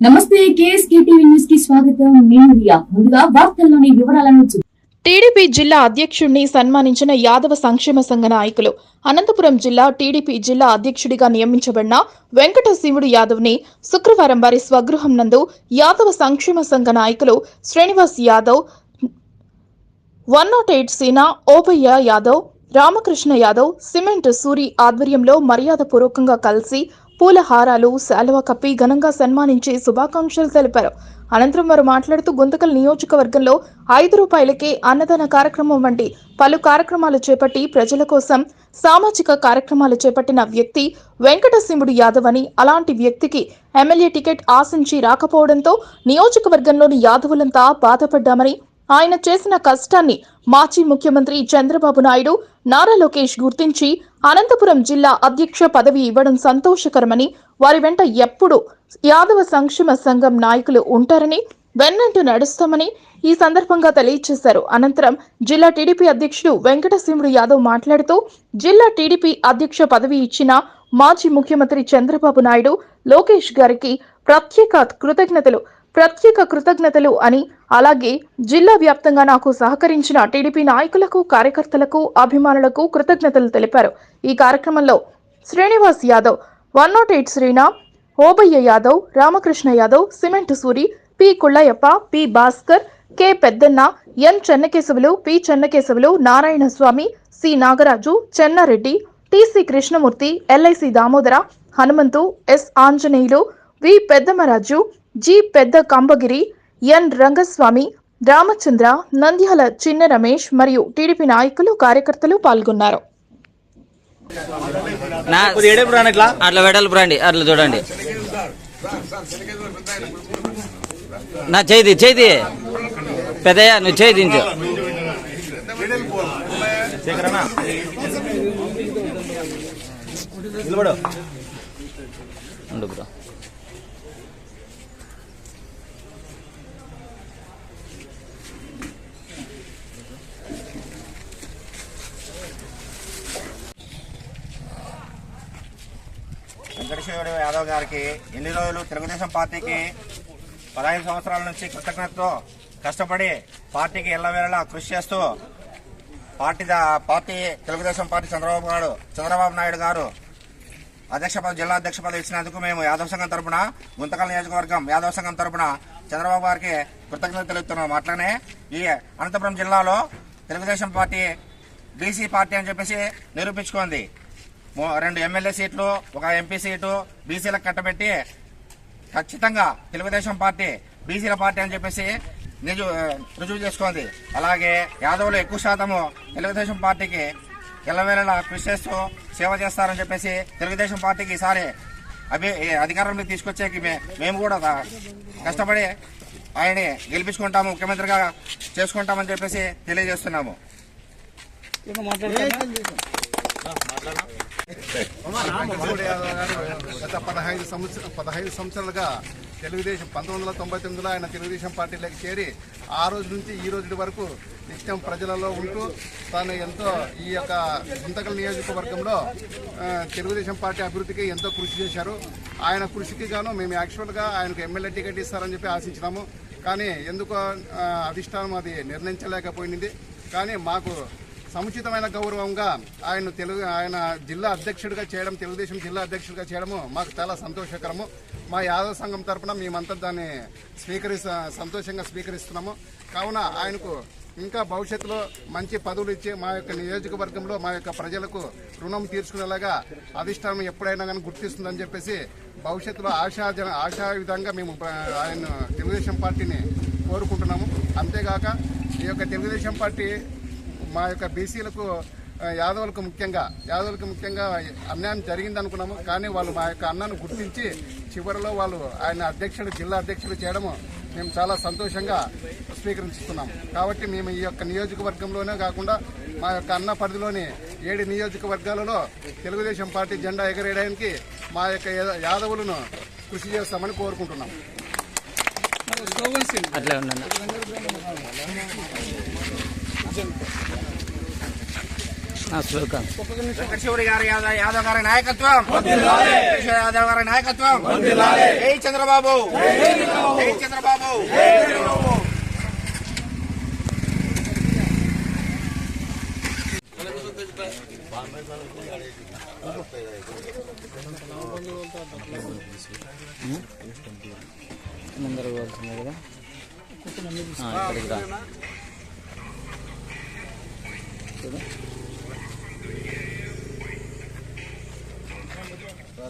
నమస్తే కేఎస్కేటీవీ న్యూస్కి స్వాగతం. నేను రియా. ముందుగా వార్తల్లోని వివరాలను టీడీపీ జిల్లా అధ్యక్షుడిని సన్మానించిన యాదవ సంక్షేమ సంఘ నాయకులు. అనంతపురం జిల్లా టీడీపీ జిల్లా అధ్యక్షుడిగా నియమించబడిన వెంకటశివుడు యాదవ్ని శుక్రవారం వారి స్వగృహం నందు యాదవ సంక్షేమ సంఘ నాయకులు Srinivas Yadav one nought eight Seena Obayya Yadav Ramakrishna Yadav cement Suri ఆధ్వర్యంలో మర్యాదపూర్వకంగా కలిసి పూల హారాలు శాలువ కప్పి ఘనంగా సన్మానించి శుభాకాంక్షలు తెలిపారు. అనంతరం వారు మాట్లాడుతూ గుంతకల్ నియోజకవర్గంలో ఐదు రూపాయలకే అన్నదాన కార్యక్రమం వంటి పలు కార్యక్రమాలు చేపట్టి ప్రజల కోసం సామాజిక కార్యక్రమాలు చేపట్టిన వ్యక్తి వెంకటసింహుడు యాదవ్ అని అలాంటి వ్యక్తికి ఎమ్మెల్యే టికెట్ ఆశించి రాకపోవడంతో నియోజకవర్గంలోని యాదవులంతా బాధపడ్డామని ఆయన చేసిన కష్టాన్ని మాజీ ముఖ్యమంత్రి చంద్రబాబు నాయుడు నారా లోకేష్ గుర్తించి అనంతపురం జిల్లా అధ్యక్ష పదవి ఇవ్వడం సంతోషకరమని వారి వెంట ఎప్పుడు యాదవ సంక్షేమ సంఘం నాయకులు ఉంటారని వెన్నంటూ నడుస్తామని ఈ సందర్భంగా తెలియజేశారు అనంతరం జిల్లా టీడీపీ అధ్యక్షుడు వెంకటసింహుడు యాదవ్ మాట్లాడుతూ జిల్లా టీడీపీ అధ్యక్ష పదవి ఇచ్చిన మాజీ ముఖ్యమంత్రి చంద్రబాబు నాయుడు లోకేష్ గారికి ప్రత్యేక కృతజ్ఞతలు ప్రత్యేక కృతజ్ఞతలు అని అలాగే జిల్లా వ్యాప్తంగా నాకు సహకరించిన టీడీపీ నాయకులకు కార్యకర్తలకు అభిమానులకు కృతజ్ఞతలు తెలిపారు. ఈ కార్యక్రమంలో Srinivas Yadav one nought eight Srina Obayya Yadav Ramakrishna Yadav cement Suri P Kullayappa P Bhaskar K Peddanna N Chennakesavulu P Chennakesavulu Narayana Swamy C Nagaraju Chennareddy TC Krishnamurthy LIC Damodara Hanumanthu S Anjaneyulu V Peddamaraju G Pedda Kambagiri N Rangaswamy Ramachandra Nandyal చిన్న రమేష్ మరియు TDP నాయకులు కార్యకర్తలు పాల్గొన్నారు. అట్లా వెడల్పు రండి అట్లా చూడండి. నా చేతి చేతి పెద్దయ్య నువ్వు చేయి దించు. శేఖరన్నా నిలబడు బ్రో. వెంకటేశ్వర యాదవ్ గారికి ఎన్ని రోజులు తెలుగుదేశం పార్టీకి పదహైదు సంవత్సరాల నుంచి కృతజ్ఞతతో కష్టపడి పార్టీకి ఎల్లవేళలా కృషి చేస్తూ party party Telugu Desam party Chandrababu Naidu Chandrababu Naidu గారు అధ్యక్ష పదవి జిల్లా అధ్యక్ష పదవి ఇచ్చినందుకు మేము యాదవ్ సంఘం తరపున గుంతకల్ నియోజకవర్గం యాదవ్ సంఘం తరపున చంద్రబాబు గారికి కృతజ్ఞత తెలుపుతున్నాం. అట్లనే ఈ అనంతపురం జిల్లాలో తెలుగుదేశం పార్టీ బీసీ పార్టీ అని చెప్పేసి నిరూపించుకుంది. రెండు ఎమ్మెల్యే సీట్లు ఒక ఎంపీ సీటు బీసీలకు కట్టబెట్టి ఖచ్చితంగా తెలుగుదేశం పార్టీ బీసీల పార్టీ అని చెప్పేసి నిజు రుజువు చేసుకుంది. అలాగే యాదవులు ఎక్కువ శాతము తెలుగుదేశం పార్టీకి ఎల్లవేళలా కృషి చేస్తూ సేవ చేస్తారని చెప్పేసి తెలుగుదేశం పార్టీకి ఈసారి అభి అధికారంలోకి తీసుకొచ్చేకి మేము కూడా కష్టపడి ఆయన్ని గెలిపించుకుంటాము ముఖ్యమంత్రిగా చేసుకుంటామని చెప్పేసి తెలియజేస్తున్నాము. గత పదహైదు సంవత్సర పదహైదు సంవత్సరాలుగా తెలుగుదేశం పంతొమ్మిది వందల తొంభై తొమ్మిదిలో ఆయన తెలుగుదేశం పార్టీలోకి చేరి ఆ రోజు నుంచి ఈ రోజు వరకు నిత్యం ప్రజలలో ఉంటూ తాను ఎంతో ఈ యొక్క గుంతకల్ నియోజకవర్గంలో తెలుగుదేశం పార్టీ అభివృద్ధికి ఎంతో కృషి చేశారు. ఆయన కృషికి గాను మేము యాక్చువల్గా ఆయనకు ఎమ్మెల్యే టికెట్ ఇస్తారని చెప్పి ఆశించినాము. కానీ ఎందుకో అధిష్టానం అది నిర్ణయించలేకపోయింది. కానీ మాకు సముచితమైన గౌరవంగా ఆయన తెలుగు ఆయన జిల్లా అధ్యక్షుడిగా చేయడం తెలుగుదేశం జిల్లా అధ్యక్షుడిగా చేయడము మాకు చాలా సంతోషకరము. మా యాదవ సంఘం తరఫున మేమంతా దాన్ని స్వీకరిస్త సంతోషంగా స్వీకరిస్తున్నాము. కావున ఆయనకు ఇంకా భవిష్యత్తులో మంచి పదవులు ఇచ్చి మా యొక్క నియోజకవర్గంలో మా యొక్క ప్రజలకు రుణం తీర్చుకునేలాగా అధిష్టానం ఎప్పుడైనా కానీ గుర్తిస్తుందని చెప్పేసి భవిష్యత్తులో ఆశాజన ఆశా విధంగా మేము ఆయన తెలుగుదేశం పార్టీని కోరుకుంటున్నాము. అంతేగాక ఈ యొక్క తెలుగుదేశం పార్టీ మా యొక్క బీసీలకు యాదవులకు ముఖ్యంగా యాదవులకు ముఖ్యంగా అన్యాయం జరిగింది అనుకున్నాము కానీ వాళ్ళు మా యొక్క అన్నను గుర్తించి చివరిలో వాళ్ళు ఆయన అధ్యక్షుడు జిల్లా అధ్యక్షుడు చేయడము మేము చాలా సంతోషంగా స్వీకరిస్తున్నాము కాబట్టి మేము ఈ యొక్క నియోజకవర్గంలోనే కాకుండా మా యొక్క అన్న పరిధిలోని ఏడు నియోజకవర్గాలలో తెలుగుదేశం పార్టీ జెండా ఎగరేయడానికి మా యొక్క యాదవులను కృషి చేస్తామని కోరుకుంటున్నాం అట్లే ఉండండి శ్రీకాంత్ వెంకటశివుడి గారి యాదవ్ యాదవ్ గారి నాయకత్వం వెంకటేశ్వర యాదవ్ గారి నాయకత్వం జై చంద్రబాబు జై చంద్రబాబు ముందర పోవాల్సిందే కదా ఆ, ఇక్కడికి రా చూడు.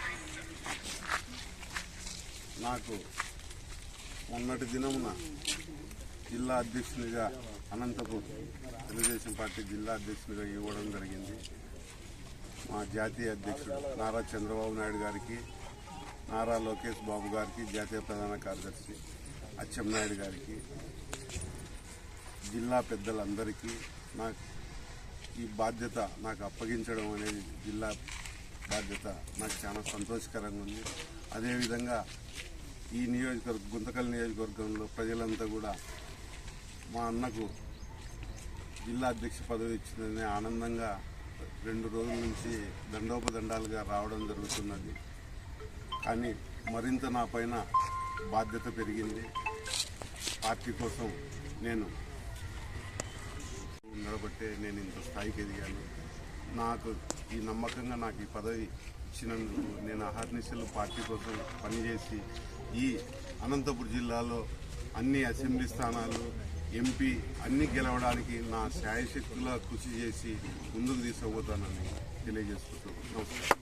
నాకు మొన్నటి దినమున జిల్లా అధ్యక్షునిగా అనంతపూర్ తెలుగుదేశం పార్టీ జిల్లా అధ్యక్షునిగా ఇవ్వడం జరిగింది. మా జాతీయ అధ్యక్షుడు నారా చంద్రబాబు నాయుడు గారికి నారా లోకేష్ బాబు గారికి జాతీయ ప్రధాన కార్యదర్శి అచ్చెన్నాయుడు గారికి జిల్లా పెద్దలందరికీ నాకు ఈ బాధ్యత నాకు అప్పగించడం అనేది జిల్లా బాధ్యత. నాకు చాలా సంతోషకరంగా ఉంది. అదేవిధంగా ఈ నియోజకవర్గ గుంతకల్ నియోజకవర్గంలో ప్రజలంతా కూడా మా అన్నకు జిల్లా అధ్యక్ష పదవి ఇచ్చిందనే ఆనందంగా రెండు రోజుల నుంచి దండోపదండాలుగా రావడం జరుగుతున్నది. కానీ మరింత నా పైన బాధ్యత పెరిగింది. పార్టీ కోసం నేను ఉండబట్టే నేను ఇంత స్థాయికి ఎదిగాను. నాకు ఈ నమ్మకంగా నాకు ఈ పదవి ఇచ్చినందుకు నేను అహర్నిశలు పార్టీ కోసం పనిచేసి ఈ అనంతపురం జిల్లాలో అన్ని అసెంబ్లీ స్థానాలు ఎంపీ అన్ని గెలవడానికి నా శాయశక్తులా కృషి చేసి ముందుకు తీసుకుపోతానని తెలియజేసుకుంటున్నాను. నమస్కారం.